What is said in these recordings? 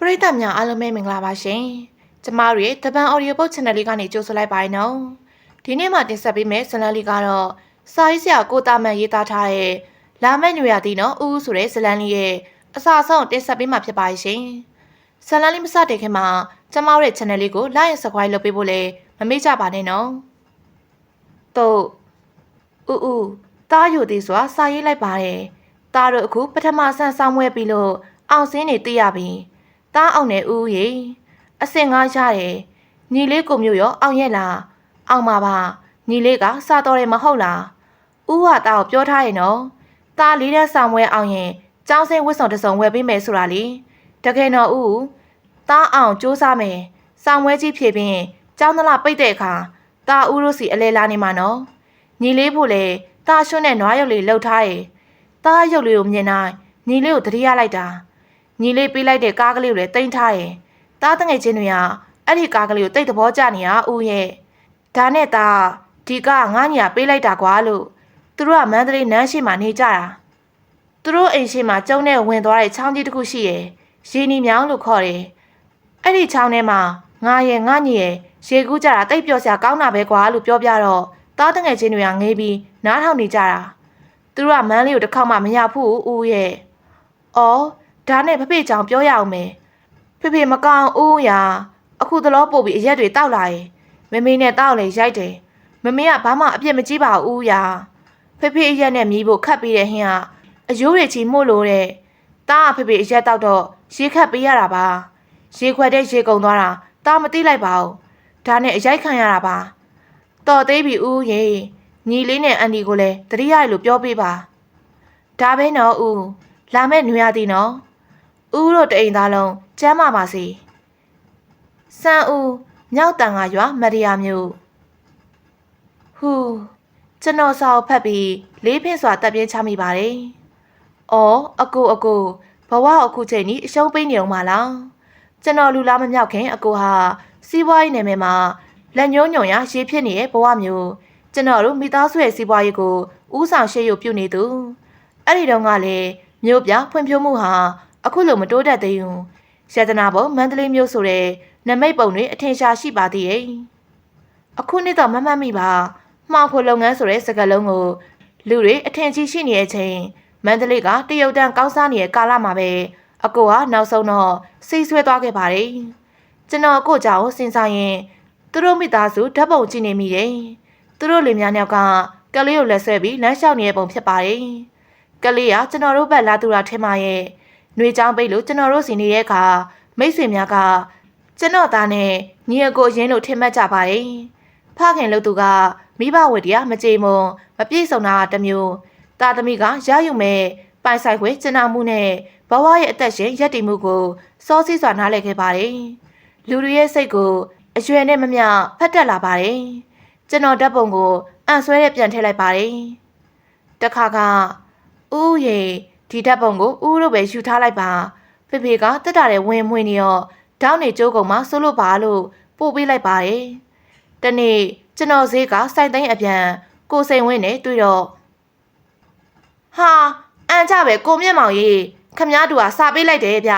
ပရိသတ်များအားလုံးပဲမင်္ဂလာပါရှင်။ကျမတို့ရဲ့တပန် audio book channel လေးကနေကြိုဆိုလိုက်ပါရနော်။ဒီနေ့မှတင်ဆက်ပေးမယ့်ဇာတ်လမ်းလေးကတော့စာရေးဆရာကိုတာမန်ရေးသားထားတဲ့လာမယ့်ညွေရသည်နော်ဦးဦးဆိုတဲ့ဇာတ်လမ်းလေးရဲ့အစအဆုံးတင်ဆက်ပေးမှာဖြစ်ပါရှင်။ဇာတ်လမ်းလေးမစတဲ့ခင်မှာကျမတို့ရဲ့ channel လေးကို like and subscribe လုပ်ပေးဖို့လည်းမမေ့ကြပါနဲ့နော်။တော့ဦးဦးတားယူသည်ဆိုတာစာရေးလိုက်ပါတယ်။တားတို့အခုပထမဆန်းဆောင်ဝဲပြီးလို့အောင်စင်းနေသိရပြီ။ တားအောင်နဲ့ဦးရေအစင်ငါရတယ်။ညီလေးကိုမျိုးရောအောင်ရဲ့လား။အောင်ပါပါ။ညီလေးကစားတော်တယ်မဟုတ်လား။ဦးဟာတားကိုပြောထားရင်နော်။တားလေးတဲ့ဆောင်ဝဲအောင်ရင်ကျောင်းစင်းဝတ်ဆောင်တစ်စုံဝယ်ပေးမယ်ဆိုတာလေ။တကယ်တော့ဦးတားအောင်စူးစမ်းမယ်။ဆောင်ဝဲကြီးဖြည့်ပြီးကျောင်းသလားပိတ်တဲ့အခါတားဦးတို့စီအလဲလာနေမှာနော်။ညီလေးဖို့လေတားရွှွနဲ့နွားရုပ်လေးလှုပ်ထားတယ်။တားရုပ်လေးကိုမြင်တိုင်းညီလေးကိုတတိယလိုက်တာ။ ညီလေးပေးလိုက်တဲ့ကားကလေးကိုလည်းတင်ထားတယ်။တားတငယ်ချင်းတွေကအဲ့ဒီကားကလေးကိုတိတ်သဘောကျနေတာဦးရဲ့။ဒါနဲ့တားဒီကငါညာပေးလိုက်တာကွာလို့သူတို့ကမန္တလေးနန်းရှိမှနေကြတာ။သူတို့အိမ်ရှိမှကျုံနဲ့ဝင်သွားတဲ့ချောင်းကြီးတစ်ခုရှိရယ်။ရေနီမြောင်းလို့ခေါ်တယ်။အဲ့ဒီချောင်းထဲမှာငါရဲ့ငါညီရဲ့ရေကူးကြတာတိတ်ပျော်စရာကောင်းတာပဲကွာလို့ပြောပြတော့တားတငယ်ချင်းတွေကငေးပြီးနားထောင်နေကြတာ။သူတို့ကမန်းလေးကိုတစ်ခေါက်မှမရဘူးဦးရဲ့။အော် ဒါနဲ့ဖဖေချောင်ပြောရအောင်မယ်။ဖေဖေမကောင်းဦးရာအခုသလောပို့ပြီးအရက်တွေတောက်လာရင်မမေနဲ့တောက်လေရိုက်တယ်။မမေကဘာမှအပြစ်မကြီးပါဘူးရာ။ဖေဖေအရက်နဲ့မြည်ဖို့ခတ်ပြီးတဲ့ဟင်းကအယိုးတွေချီမှုလို့တဲ့။တားကဖေဖေအရက်တောက်တော့ရေခတ်ပေးရတာပါ။ရေခွက်တဲ့ရေကုန်သွားတာတားမသိလိုက်ပါဘူး။ဒါနဲ့အရိုက်ခံရတာပါ။တော်သေးပြီဦးရေညီလေးနဲ့အန်ဒီကိုလည်းတတိယလို့ပြောပေးပါ။ဒါပဲနော်ဦးလာမဲ့နွေရသည်နော်။ ဦးတို့တအိမ်သားလုံးကျမ်းမာပါစေ။စံဦးမြောက်တန်ကရွာမရိယာမျိုးဟူကျွန်တော်စာအုပ်ဖတ်ပြီးလေးဖင်းစွာတက်ပြင်းချမိပါတယ်။အော်အကိုအကိုဘဝအခုချိန်นี้အရှုံးပေးနေအောင်မလား။ကျွန်တော်လူလားမမြောက်ခင်အကိုဟာစီးပွားရေးနယ်ပယ်မှာလက်ညှိုးညွန်ရရေးဖြစ်နေတဲ့ဘဝမျိုးကျွန်တော်တို့မိသားစုရဲ့စီးပွားရေးကိုဥဆောင်ရှေ့ရုပ်ပြုနေသူအဲ့ဒီတော့ကလည်းမြို့ပြဖွံ့ဖြိုးမှုဟာ အခုလိုမတိုးတက်သေးဘူးရတနာဘုံမန္တလေးမြို့ဆိုတဲ့နမိတ်ပုံတွေအထင်ရှားရှိပါသေးရဲ့အခုနှစ်တော့မမှတ်မိပါမှောင်ခိုလုပ်ငန်းဆိုတဲ့စကားလုံးကိုလူတွေအထင်ကြီးရှိနေတဲ့အချိန်မန္တလေးကတရုတ်တန်ကောင်းစားနေတဲ့ကာလမှာပဲအကိုကနောက်ဆုံးတော့စိတ်ဆွဲသွားခဲ့ပါတယ်ကျွန်တော်အကိုကြောင့်စဉ်းစားရင်သူတို့မိသားစုဓာတ်ပုံကြည့်နေမိတယ်သူတို့လူများနောက်ကကလေးကိုလက်ဆွဲပြီးလမ်းလျှောက်နေတဲ့ပုံဖြစ်ပါတယ်ကလေးကကျွန်တော်တို့ဘက်လာသူတာထင်ပါရဲ့ နှွေချောင်းပိတ်လို့ကျွန်တော်တို့စီနေတဲ့အခါမိတ်ဆွေများကကျွန်တော်သားနဲ့ညီအကိုရင်းလို့ထင်မှတ်ကြပါတယ်ဖခင်လို့သူကမိဘဝတ္တရားမကြေမွန်မပြည့်စုံတာတစ်မျိုးတာသမီကရယူမဲ့ပိုင်ဆိုင်ခွေကျနာမှုနဲ့ဘဝရဲ့အသက်ရှင်ရည်တည်မှုကိုစောစီးစွာနားလည်ခဲ့ပါတယ်လူတွေရဲ့စိတ်ကိုအရွယ်နဲ့မမျှဖတ်တက်လာပါတယ်ကျွန်တော်ဓာတ်ပုံကိုအန်ဆွဲရပြန်ထည့်လိုက်ပါတယ်တခါကဦးရေ ဒီဓာတ်ပုံကိုဦးတို့ပဲယူထားလိုက်ပါဖေဖေကတက်တာတဲ့ဝင်မွေးနေရောတောင်းနေကြိုးကုံမှာဆိုလို့ပါလို့ပို့ပေးလိုက်ပါတယ်တနေ့ကျွန်တော်ဈေးကစိုက်သိန်းအပြန်ကိုစိန်ဝင်းနဲ့တွေ့တော့ဟာအန်ကြပဲကိုမြင့်မောင်ကြီးခမ ्या တူကစာပေးလိုက်တယ်ဗျ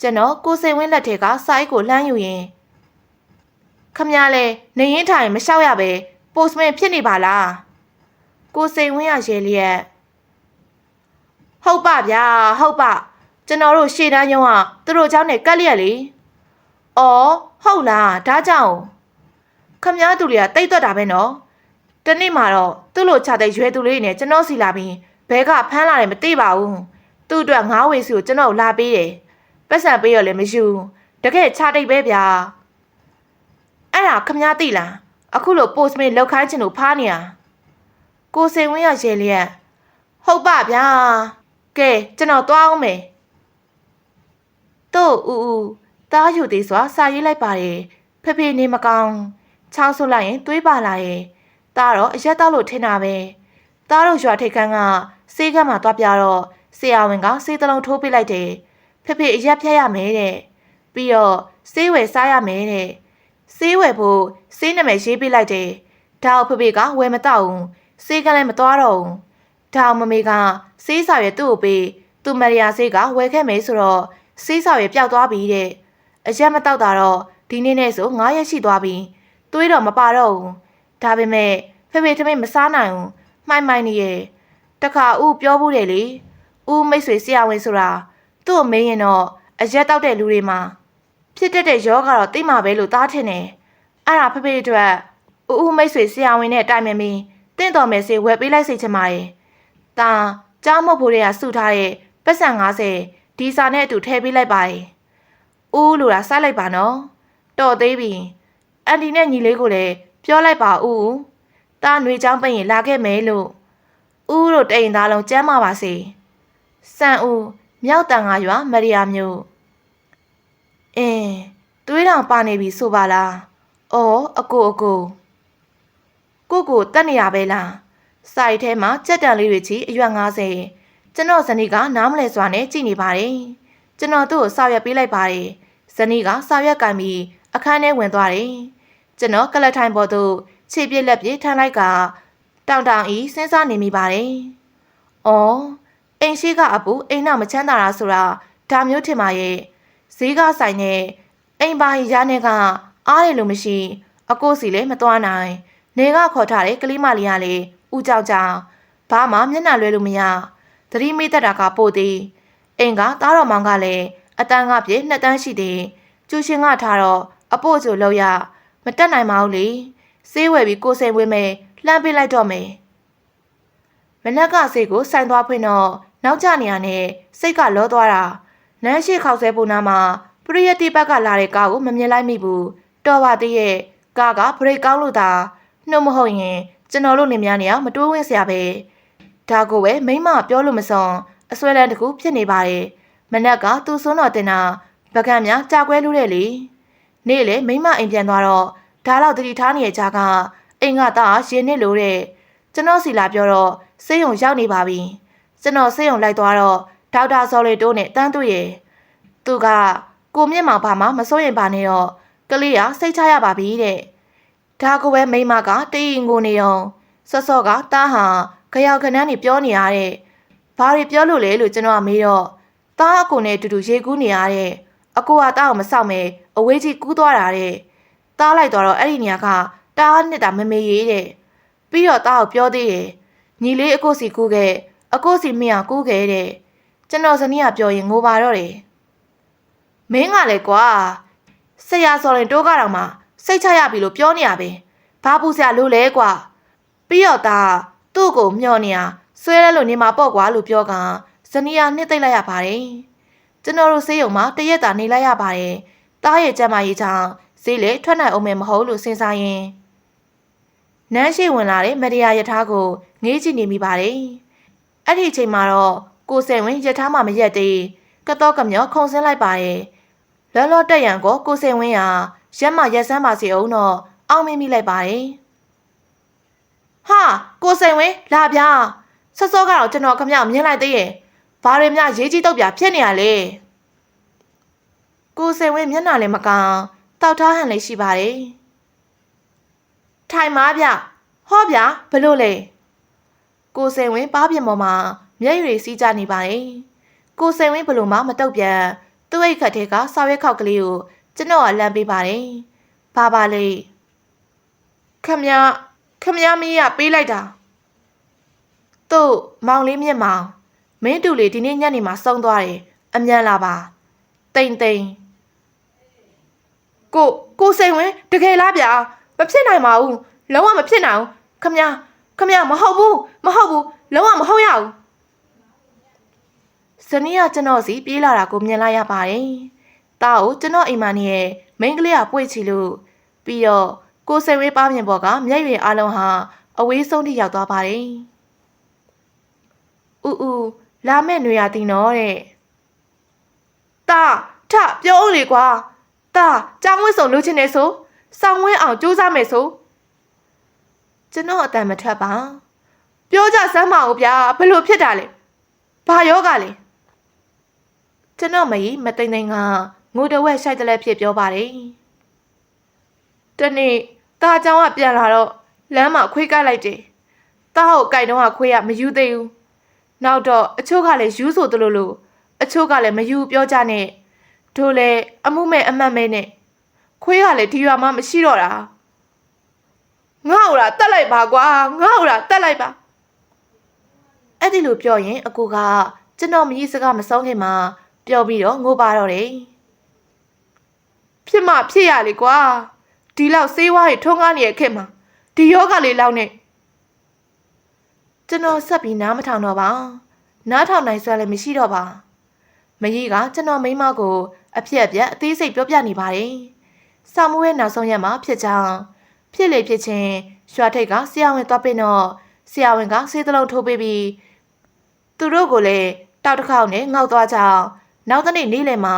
ကျွန်တော်ကိုစိန်ဝင်းလက်ထဲကစာအိတ်ကိုလှမ်းယူရင်ခမ ्या လဲနေရင်ထိုင်မလျှောက်ရပဲပိုစမန်ဖြစ်နေပါလားကိုစိန်ဝင်းရရဲလျက် ဟုတ်ပါဗျာဟုတ်ပါကျွန်တော်တို့ရှေ့တန်းရုံးကသူတို့เจ้าနဲ့ကက်လျက်လေ။အော်ဟုတ်လားဒါကြောင့်ခမည်းသူတွေကတိတ်သွက်တာပဲနော်။တနေ့မှတော့သူ့လိုချတဲ့ရွယ်သူလေးနဲ့ကျွန်တော်စီလာပြီးဘဲကဖမ်းလာတယ်မသိပါဘူး။သူ့အတွက်ငါးဝေစီကိုကျွန်တော်လာပေးတယ်။ပတ်စံပေးရလည်းမယူ။တကယ်ချတိတ်ပဲဗျာ။အဲ့ဒါခမည်းသိလား။အခုလို post မေးလောက်ခိုင်းချင်လို့ဖားနေရ။ကိုစိန်ဝင်းရရဲလျက်ဟုတ်ပါဗျာ။ ကဲကျွန်တော်သွားအောင်မယ်။တို့ဦးဦးတားယူသေးစွာစာရေးလိုက်ပါတယ်ဖဖေနေမကောင်းချောင်းဆုပ်လိုက်ရင်သွေးပါလာရဲ့တားတော့အရက်တော့လို့ထင်တာပဲတားတို့ရွာထိတ်ခန်းကစေးကမ်းမှာသွားပြတော့ဆရာဝန်ကစေးတလုံးထိုးပေးလိုက်တယ်ဖဖေအရက်ဖြတ်ရမယ်တဲ့ပြီးတော့စေးဝယ်စားရမယ်တဲ့စေးဝယ်ဖို့စေးနာမည်ရေးပေးလိုက်တယ်ဒါအောင်ဖဖေကဝယ်မတော့ဘူးစေးကလည်းမသွားတော့ဘူး ဒါအောင်မမေကစေးစာရွယ်သူ့ကိုပေးသူမရီယာစေးကဝယ်ခဲ့မယ်ဆိုတော့စေးဆောက်ရပျောက်သွားပြီတဲ့အရက်မတောက်တာတော့ဒီနေ့နဲ့ဆို9ရက်ရှိသွားပြီသွေးတော့မပါတော့ဘူးဒါပေမဲ့ဖေဖေထမိတ်မစားနိုင်ဘူးမှိုင်မှိုင်နေရဲ့တခါဦးပြောဘူးတယ်လေဦးမိတ်ဆွေဆရာဝန်ဆိုတာသူ့ကိုမေးရင်တော့အရက်တောက်တဲ့လူတွေမှာဖြစ်တတ်တဲ့ယောဂတော့သိမှာပဲလို့သားထင်တယ်အဲ့ဒါဖေဖေအတွက်ဦးဦးမိတ်ဆွေဆရာဝန်နဲ့တိုင်ပင်ပြီးတင့်တော်မယ်စေဝယ်ပေးလိုက်စေချင်ပါတ ယ်တာကြားမုတ်ဖို့တွေကစုထားတဲ့ပတ်စံ90ဒီစာနဲ့အတူထည့်ပေးလိုက်ပါတယ်ဦးလို့တာစိုက်လိုက်ပါနော်တော်သေးပြီအန်တီနဲ့ညီလေးကိုလည်းပြောလိုက်ပါဦးတာຫນွေချောင်းပိတ်ရင်လာခဲ့မယ်လို့ဦးတို့တိန်သားလုံးကျမ်းမာပါစေစံဦးမြောက်တန်ငါရွာမရိယာမျိုးအင်းသွေးတောင်ပါနေပြီဆိုပါလားအော်အကိုအကိုကိုကိုတက်နေရပဲလား စိုက်ထဲမှာကြက်တန်လေးတွေချီအရွက်90ကျွန်တော်ဇနီးကနားမလဲစွာနဲ့ကြည်နေပါတယ်ကျွန်တော်သူ့ကိုစာရွက်ပေးလိုက်ပါတယ်ဇနီးကစာရွက်ကင်ပြီးအခန်းထဲဝင်သွားတယ်ကျွန်တော်ကလတ်ထိုင်ပေါ်သို့ခြေပြက်လက်ပြထမ်းလိုက်ကတောင်တောင်ဤစဉ်းစားနေမိပါတယ်။အော်အိမ်ရှိကအပူအိမ်နောက်မချမ်းသာတာဆိုတာဒါမျိုးထင်ပါရဲ့။ဈေးကဆိုင်နဲ့အိမ်ပါရနဲ့ကအားရလို့မရှိ အကိုစီလည်းမသွားနိုင်။နေကခေါ်ထားတဲ့ကလေးမလေးကလည်း ဦးကြောက်ကြောင်ဘာမှမျက်နှာလွဲလို့မရ။သတိမိတတ်တာကပို့သည်။အိမ်ကသားတော်မောင်ကလည်းအတန်းကပြည့်နှစ်တန်းရှိသည်။ကျူရှင်ကထားတော့အပို့ကျိုလောက်ရမတက်နိုင်ပါဘူးလေ။ဆေးဝယ်ပြီးကိုယ်စိမ်ဝေးမယ်လှမ်းပေးလိုက်တော့မယ်မနက်ကစိတ်ကိုစိုင်သွားဖွင့်တော့နောက်ကျနေရနဲ့စိတ်ကလောသွားတာနန်းရှိခောက်ဆဲပုံနာမှာပရိယတိဘက်ကလာတဲ့ကားကိုမမြင်လိုက်မိဘူးတော်ပါသေးရဲ့ကားကဘရိတ်ကောင်းလို့သာနှုတ်မဟုတ်ရင် ကျွန်တော်တို့နေများနေအောင်မတိုးဝင်းစရာပဲဒါကိုပဲမိမပြောလို့မစွန်အစွဲလန်းတကူဖြစ်နေပါတယ်မနက်ကသူ့စွန်းတော်တင်တာပကံများကြာကွဲလို့တဲ့လေနေ့လေမိမအိမ်ပြန်သွားတော့ဒါတော့တတိထားနေတဲ့ကြားကအိမ်ကသားရင်နစ်လို့တဲ့ကျွန်တော်စီလာပြောတော့ဆေးရုံရောက်နေပါပြီကျွန်တော်ဆေးရုံလိုက်သွားတော့ဒေါက်တာဇော်လေတိုးနဲ့တန်းသူရဲ့သူကကိုမြင့်မောင်ဘာမှမစိုးရင်ပါနဲ့တော့ကလေးကစိတ်ချရပါပြီတဲ့ ဒါကိုပဲမိမကတေးရင်ကိုနေအောင်စောစောကတားဟာခရောက်ခနန်းနေပြောနေရတဲ့ဘာတွေပြောလို့လဲလို့ကျွန်တော်ကမေးတော့တားအကိုနဲ့အတူတူရေကူးနေရတဲ့အကိုကတားအောင်မဆောက်မဲအဝေးကြီးကူးသွားတာတဲ့တားလိုက်တော့အဲ့ဒီနေရာကတားနှစ်တာမမေရေးတဲ့ပြီးတော့တားကိုပြောသေးတယ်ညီလေးအကိုစီကူးခဲ့အကိုစီမင်းအောင်ကူးခဲ့တဲ့ကျွန်တော်ဇနီးကပြောရင်ငိုပါတော့တယ်မင်းကလည်းကွာဆရာစော်ရင်တိုးကတော့မှ စိတ်ချရပြီလို့ပြောနေရပဲဘာပူဆရာလို့လဲကွာပြီးတော့တာသူ့ကိုမျှော်နေရဆွဲရလို့နေမှာပေါ့ကွာလို့ပြောကဇနီးကနှစ်သိမ့်လိုက်ရပါတယ်ကျွန်တော်တို့ဆေးရုံမှာတရက်တာနေလိုက်ရပါတယ်တားရဲ့ကျမ်းမာရေးကြောင့်ဈေးလေထွက်နိုင်အောင်မယ်မဟုတ်လို့စဉ်းစားရင်နန်းရှိဝင်လာတဲ့မတရားယထာကိုငေးကြည့်နေမိပါတယ်။အဲ့ဒီအချိန်မှာတော့ကိုစင်ဝင်ယထာမှမရက်သေးကတော့ကမြောခုံဆင်းလိုက်ပါတယ်။လောလောတက်ရန်ကိုကိုစင်ဝင်ဟာ ရက်မှရက်ဆန်းပါစီအောင်တော့အောင်မင်းမိလိုက်ပါတယ်။ဟာကိုစင်ဝင်လာဗျာဆော့ဆော့ကတော့ကျွန်တော်ခမြောက်မြင်လိုက်သေးရဲ့။ဘာတွေများရေးကြီးတော့ပြဖြစ်နေရလဲ။ကိုစင်ဝင်မျက်နှာလည်းမကောင်တောက်ထားဟန်လေးရှိပါတယ်။ထိုင်ပါဗျဟောဗျာဘလို့လဲကိုစင်ဝင်းပါးပြင်ပေါ်မှာမျက်ရည်စီးကြနေပါတယ်ကိုစင်ဝင်းဘလို့မှမတုတ်ပြန်သူ့အိတ်ခတ်ထဲကဆောက်ရက်ခောက်ကလေးကို ကျွန်တော်ကလမ်းပေးပါတယ်ဘာပါလဲခမရခမရမီးကပေးလိုက်တာသူ့မောင်လေးမြင့်မောင်မင်းတူလေးဒီနေ့ညနေမှာဆုံးသွားတယ်အမြန်လာပါတိမ်တိမ်ကိုကိုစိန်ဝင်တကယ်လားဗျာမဖြစ်နိုင်ပါဘူးလုံးဝမဖြစ်နိုင်ဘူးခမ ्या ခမ ्या မဟုတ်ဘူးမဟုတ်ဘူးလုံးဝမဟုတ်ရဘူးဇနီးကကျွန်တော်စီပြေးလာတာကိုမြင်လိုက်ရပါတယ် တာကိုကျွန်တော်အိမ်မနေရဲ့မိန်းကလေးကပွေ့ချီလို့ပြီးတော့ကိုစိန်ဝေးပါမြင်ပေါ်ကမျက်ရည်အလုံးဟာအဝေးဆုံးထိရောက်သွားပါတယ်။ဦးဦးလာမဲ့ຫນွေရတင်တော့တဲ့။တာထပြောဦးလေကွာ။တာကြောင်းဝစ်စုံလိုချင်နေဆိုစောင်းဝင်းအောင်စူးစမ်းမယ်ဆိုကျွန်တော်အတန်မထက်ပါ။ပြောကြစမ်းပါဦးဗျာဘလို့ဖြစ်တာလဲ။ဘာယောဂလဲ။ကျွန်တော်မကြီးမသိမ့်သိမ့်က ငိုတဝက်ရှိုက်တလဲဖြစ်ပြောပါတယ်။တနေ့တာเจ้าကပြန်လာတော့လမ်းမှာခွေးကလိုက်တယ်။တာကိုကြိုက်တော့ခွေးကမယူသေးဘူး။နောက်တော့အချို့ကလည်းယူဆိုသလိုလိုအချို့ကလည်းမယူပြောကြနဲ့ တို့လည်းအမှုမဲ့အမှတ်မဲ့နဲ့ခွေးကလည်းဒီရွာမှာမရှိတော့တာငါ့ဟိုလားတက်လိုက်ပါကွာငါ့ဟိုလားတက်လိုက်ပါအဲ့ဒီလိုပြောရင်အကူကကျွန်တော်မကြီးစကားမဆုံးခင်မှာပြောပြီးတော့ငိုပါတော့တယ် ဖြစ်မှဖြစ်ရလေကွာဒီလောက်စေးဝါးရထုံးကားနေတဲ့ခင်မှာဒီယောဂလေးလောက်နဲ့ကျွန်တော်ဆက်ပြီးနားမထောင်တော့ပါနားထောင်နိုင်စွမ်းလည်းမရှိတော့ပါမကြီးကကျွန်တော်မိန်းမကိုအဖြစ်အပျက်အသေးစိတ်ပြောပြနေပါတယ်။စာမွေးနောက်ဆုံးရက်မှာဖြစ်ကြောင်းဖြစ်လေဖြစ်ချင်းရွှာထိတ်ကဆရာဝန်သွားပင်တော့ဆရာဝန်ကဆေးတလုံးထိုးပေးပြီးသူတို့ကိုလည်းတောက်တစ်ခေါက်နဲ့ငေါက်သွားကြောင်းနောက်တစ်နေ့နေ့လယ်မှာ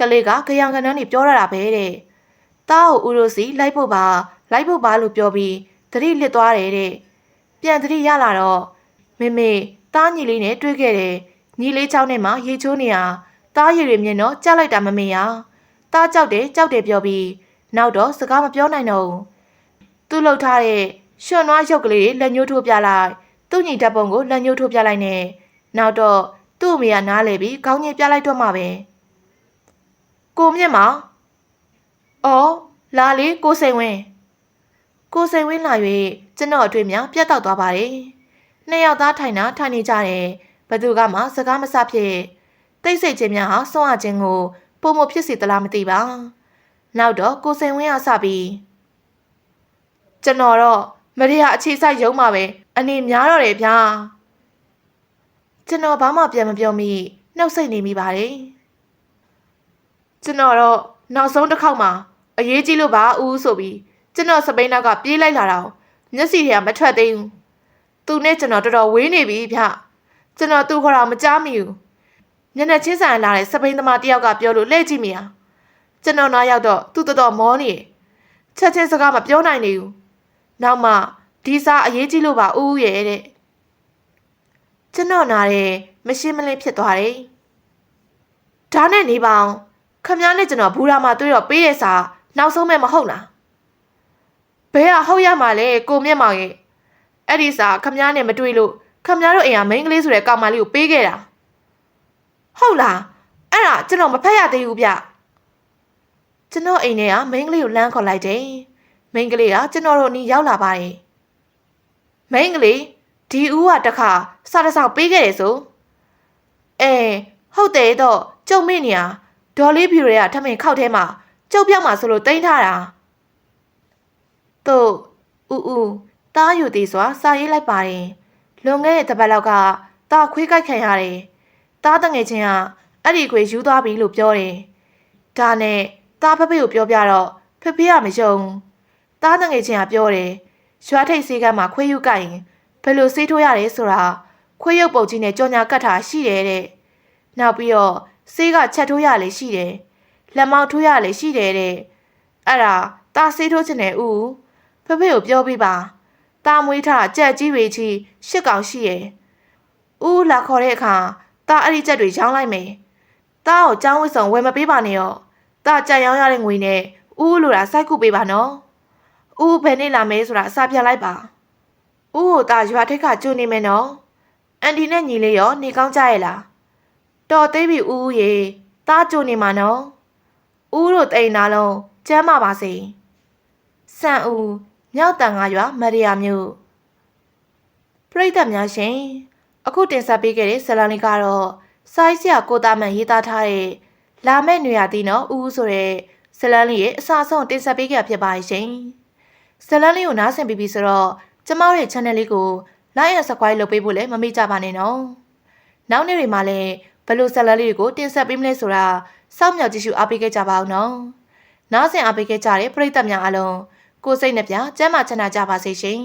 ကလေးကကြံကနန်းနေပြောရတာပဲတဲ့။တားကိုဦးရိုစီလိုက်ဖို့ပါလိုက်ဖို့ပါလို့ပြောပြီးသတိလစ်သွားတယ်တဲ့။ပြန်သတိရလာတော့မေမေတားညီလေးနဲ့တွေ့ခဲ့တယ်။ညီလေးချောင်းထဲမှာရေချိုးနေတာတားရည်တွေမြင်တော့ကြောက်လိုက်တာမမေရတားကြောက်တယ်ကြောက်တယ်ပြောပြီးနောက်တော့စကားမပြောနိုင်တော့ဘူးသူ့လှုပ်ထားတဲ့ရွှွန်နွားရုပ်ကလေးလက်ညှိုးထိုးပြလိုက်သူ့ညီဓာတ်ပုံကိုလက်ညှိုးထိုးပြလိုက်နဲ့နောက်တော့သူ့အမေကနားလေပြီးခေါင်းညင်ပြလိုက်တော့မှပဲ ကိုမြင့်မောင်အော်လာလေကိုစိန်ဝင်းကိုစိန်ဝင်းလာ၍ကျွန်တော်အတွေ့များပြတ်တောက်သွားပါတယ်နှစ်ယောက်သားထိုင်တာထိုင်နေကြတယ်ဘသူကမှစကားမဆဖြစ်တိတ်ဆိတ်ခြင်းများဟာစွန့်အပ်ခြင်းကိုပုံမဖြစ်စေသလားမသိပါနောက်တော့ကိုစိန်ဝင်းအဆပြီးကျွန်တော်တော့မရိယာအခြေဆိုင်ရုံးမှာပဲအနေများတော့တယ်ဗျာကျွန်တော်ဘာမှပြန်မပြောမိနှုတ်ဆက်နေမိပါတယ် ကျွန်တော်တော့နောက်ဆုံးတစ်ခေါက်မှာအရေးကြီးလို့ပါဦးဆိုပြီးကျွန်တော်စပိန်နောက်ကပြေးလိုက်လာတာမျက်စိတွေကမထွက်သေးဘူးသူနဲ့ကျွန်တော်တော်တော်ဝေးနေပြီဗျကျွန်တော်သူ့ခေါ်တော့မကြားမိဘူးမျက်နှာချင်းဆိုင်လာတဲ့စပိန်သမားတယောက်ကပြောလို့လှည့်ကြည့်မိဟာကျွန်တော်နားရောက်တော့သူ့တော်တော်မောနေချက်ချင်းစကားမပြောနိုင်နေဘူးနောက်မှဒီစားအရေးကြီးလို့ပါဦးရဲ့တဲ့ကျွန်တော်နားတယ်မရှင်းမလင်းဖြစ်သွားတယ်ဒါနဲ့နေပါအောင် ခမည်းနဲ့ကျွန်တော်ဘူရာမှာတွေ့တော့ပေးတဲ့စာနောက်ဆုံးမဲ့မဟုတ်လားဘဲကဟုတ်ရမှာလဲကိုမြင့်မောင်ရဲ့အဲ့ဒီစာခမည်းနဲ့မတွေ့လို့ခမည်းတို့အိမ်ကမိန်းကလေးဆိုတဲ့ကောင်မလေးကိုပေးခဲ့တာဟုတ်လားအဲ့ဒါကျွန်တော်မဖက်ရသေးဘူးဗျကျွန်တော်အိမ်ထဲကမိန်းကလေးကိုလမ်းခေါ်လိုက်တယ်မိန်းကလေးကကျွန်တော်တို့အနီးရောက်လာပါတယ်မိန်းကလေးဒီဦးကတခါစားတစောက်ပေးခဲ့တယ်ဆိုအဲဟုတ်တယ်တော့ကျုံမိနေရ ဒေါ်လေးဖြူတွေကထမင်ခောက်ထဲမှာကျုပ်ပြောက်မှာဆိုလို့တင်းထားတာတို့ဥဥတားယူသေးစွာစာရေးလိုက်ပါတယ်လွန်ခဲ့တဲ့တပတ်လောက်ကတားခွေးကြိုက်ခံရတယ်တားတငယ်ချင်းကအဲ့ဒီခွေယူသွားပြီလို့ပြောတယ်ဒါနဲ့တားဖဖေကိုပြောပြတော့ဖဖေကမယုံတားတငယ်ချင်းကပြောတယ်ရွာထိတ်စေးကမ်းမှာခွေးယူကြိုက်ရင်ဘယ်လိုစေးထိုးရတယ်ဆိုတာခွေးရုပ်ပုံကြီးနဲ့ကြော်ညာကတ်ထားရှိတယ်တဲ့နောက်ပြီးတော့ ဆေးကချက်ထိုးရလေရှိတယ်လက်မောက်ထိုးရလေရှိတယ်တဲ့အဲ့ဒါတာဆေးထိုးချင်တယ်ဦးဖဖေကိုပြောပြပါတာမွေးထားကြက်ကြီးတွေချီရှစ်ကောင်ရှိရဲ့ဦးလာခေါ်တဲ့အခါတာအဲ့ဒီကြက်တွေရောင်းလိုက်မယ်တာကိုចောင်းဝစ်စုံဝယ်မပေးပါနဲ့ရောတာကြက်ရောင်းရတဲ့ငွေနဲ့ဦးလိုတာစိုက်ခုပေးပါနော်ဦးဘယ်နေ့လာမဲဆိုတာအစာပြလိုက်ပါဦးကိုတာရွာထိတ်ခကျူနေမယ်နော်အန်ဒီနဲ့ညီလေးရောနေကောင်းကြရဲ့လား တော်သေးပြီဦးဦးရေတားကြိုနေမှာနော်ဦးတို့တိန်နာလုံးကျမ်းပါပါစေစံဦးမြောက်တန်ငါရွာမရိယာမြို့ပရိသတ်များရှင်အခုတင်ဆက်ပေးခဲ့တဲ့ဇာလန်လေးကတော့စိုင်းဆရာကိုတာမန်ရေးသားထားတဲ့လာမဲ့နွေရာသီနော်ဦးဆိုတဲ့ဇလန်လေးရဲ့အစအဆုံးတင်ဆက်ပေးခဲ့ဖြစ်ပါရှင်ဇလန်လေးကိုနားဆင်ပြီးပြီဆိုတော့ကျမတို့ရဲ့ channel လေးကို like and subscribe လုပ်ပေးဖို့လည်းမမေ့ကြပါနဲ့နော်နောက်နေ့တွေမှာလည်း ဘယ်လိုဇလန်လေးတွေကိုတင်ဆက်ပေးမလဲဆိုတာစောင့်မျှော်ကြည့်ရှုအားပေးခဲ့ကြပါအောင်နော်နားဆင်အားပေးခဲ့ကြတဲ့ပရိသတ်များအားလုံးကိုစိတ်နှပြကျမ်းမာချမ်းသာကြပါစေရှင်